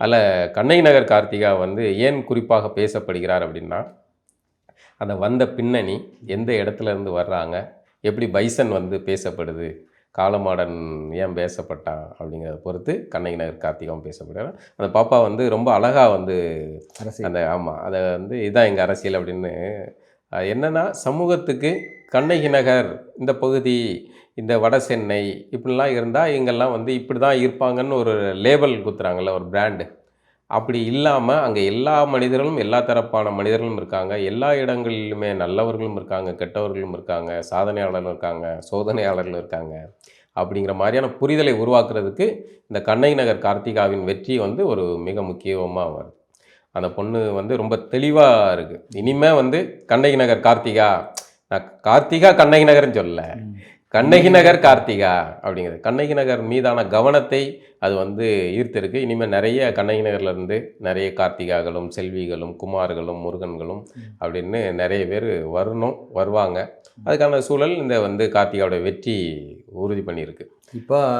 அதில் கண்ணகி நகர் கார்த்திகா வந்து ஏன் குறிப்பாக பேசப்படுகிறார் அப்படின்னா அந்த வந்த பின்னணி எந்த இடத்துல இருந்து வர்றாங்க எப்படி பைசன் வந்து பேசப்படுது காலமாடன் ஏன் பேசப்பட்டான் அப்படிங்கிறத பொறுத்து கண்ணகி நகர் கார்த்திகாவும் பேசப்படுறார் அந்த பாப்பா வந்து ரொம்ப அழகாக வந்து அந்த ஆமாம் அதை வந்து இதான் எங்கள் அரசியல் அப்படின்னு என்னென்னா சமூகத்துக்கு கண்ணகி நகர் இந்த பகுதி இந்த வட சென்னை இப்படிலாம் இருந்தால் இங்கெல்லாம் வந்து இப்படி தான் இருப்பாங்கன்னு ஒரு லேபிள் குத்துறாங்கல்ல ஒரு பிராண்டு அப்படி இல்லாமல் அங்கே எல்லா மனிதர்களும் எல்லா தரப்பான மனிதர்களும் இருக்காங்க. எல்லா இடங்களிலுமே நல்லவர்களும் இருக்காங்க கெட்டவர்களும் இருக்காங்க சாதனையாளர்களும் இருக்காங்க சோதனையாளர்களும் இருக்காங்க. அப்படிங்கிற மாதிரியான புரிதலை உருவாக்குறதுக்கு இந்த கண்ணகி நகர் கார்த்திகாவின் வெற்றி வந்து ஒரு மிக முக்கியமாக வருது. அந்த பொண்ணு வந்து ரொம்ப தெளிவாக இருக்குது இனிமே வந்து கண்ணகி நகர் கார்த்திகா. நான் கார்த்திகா கண்ணகி நகர்னு சொல்லல. கண்ணகி நகர் கார்த்திகா அப்படிங்கிறது. கண்ணகி நகர் மீதான கவனத்தை அது வந்து ஈர்த்திருக்கு. இனிமேல் நிறைய கண்ணகி நகர்லேருந்து நிறைய கார்த்திகாக்களும் செல்விகளும் குமார்களும் முருகன்களும் அப்படின்னு நிறைய பேர் வரணும் வருவாங்க. அதுக்கான சூழல் இந்த வந்து கார்த்திகாவோட வெற்றி உறுதி பண்ணியிருக்கு. இப்போ